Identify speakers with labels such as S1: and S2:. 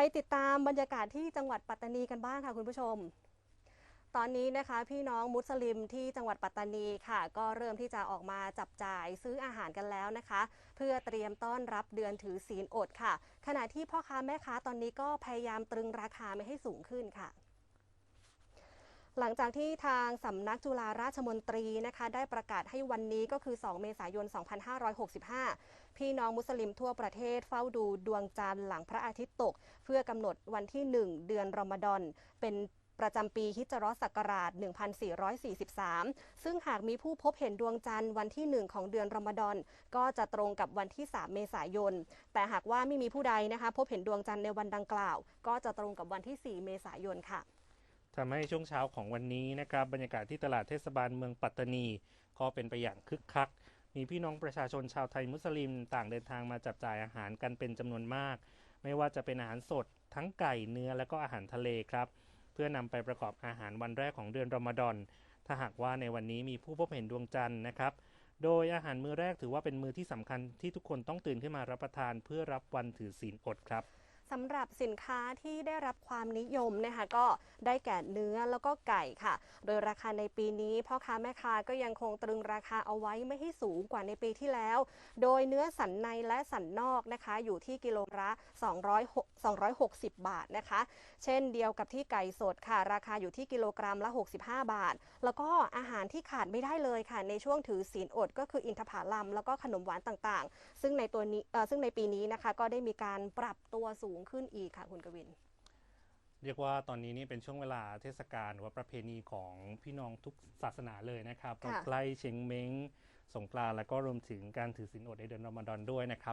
S1: ไปติดตามบรรยากาศที่จังหวัดปัตตานีกันบ้างค่ะคุณผู้ชม ตอนนี้นะคะพี่น้องมุสลิมที่จังหวัดปัตตานีค่ะ ก็เริ่มที่จะออกมาจับจ่ายซื้ออาหารกันแล้วนะคะ เพื่อเตรียมต้อนรับเดือนถือศีลอดค่ะ ขณะที่พ่อค้าแม่ค้าตอนนี้ก็พยายามตรึงราคาไม่ให้สูงขึ้นค่ะ หลังจากที่ทางสำนักจุฬาราชมนตรีนะคะ ได้ประกาศให้วันนี้ก็คือ 2 เมษายน 2565 พี่น้องมุสลิมทั่วประเทศเฝ้าดูดวงจันทร์หลังพระอาทิตย์ตก เพื่อกำหนดวันที่ 1 เดือนรอมฎอนเป็นประจำปีฮิจราะห์ศักราช 1443 ซึ่งหากมีผู้พบเห็นดวงจันทร์วันที่ 1 ของเดือนรอมฎอน ก็จะตรงกับวันที่ 3 เมษายน แต่หากว่าไม่มีผู้ใดนะคะ พบเห็นดวงจันทร์ในวันดังกล่าว ก็จะตรงกับวันที่ 4 เมษายนค่ะ
S2: ทำให้ช่วงเช้าของวันนี้นะครับบรรยากาศที่ตลาดเทศบาลเมืองปัตตานี ก็เป็นไปอย่างคึกคัก มีพี่น้องประชาชนชาวไทยมุสลิมต่างเดินทางมาจับจ่ายอาหารกันเป็นจำนวนมาก ไม่ว่าจะเป็นอาหารสด ทั้งไก่เนื้อและก็อาหารทะเลครับ เพื่อนำไปประกอบอาหารวันแรกของเดือนรอมฎอนถ้าหากว่าในวันนี้มีผู้พบเห็นดวงจันทร์นะครับ โดยอาหารมื้อแรกถือว่าเป็นมื้อที่สำคัญที่ทุกคนต้องตื่นขึ้นมารับประทานเพื่อรับวันถือศีลอดครับ
S1: สำหรับสินค้าที่ได้รับความนิยมนะคะก็ได้แก่เนื้อแล้วก็ไก่ค่ะ โดยราคาในปีนี้พ่อค้าแม่ค้าก็ยังคงตรึงราคาเอาไว้ไม่ให้สูงกว่าในปีที่แล้ว โดยเนื้อสันในและสันนอกนะคะอยู่ที่กิโลละ200 260 บาทนะคะ เช่นเดียวกับที่ไก่สดค่ะ ราคาอยู่ที่กิโลกรัมละ 65 บาท แล้วก็อาหารที่ขาดไม่ได้เลยค่ะ ในช่วงถือศีลอดก็คืออินทผลัมแล้วก็ขนมหวานต่างๆ ซึ่งในตัวนี้ซึ่งในปีนี้นะคะก็ได้มีการปรับตัวสูงงขึ้นอีกค่ะคุณกวิน
S2: เรียกว่าตอนนี้นี่เป็นช่วงเวลาเทศกาลหรือว่าประเพณีของพี่น้องทุกศาสนาเลยนะครับ
S1: ค่ะ
S2: ใกล้เชงเม้งสงกรานต์แล้วก็รวมถึงการถือศีลอดในเดือนรอมฎอนด้วยนะครับ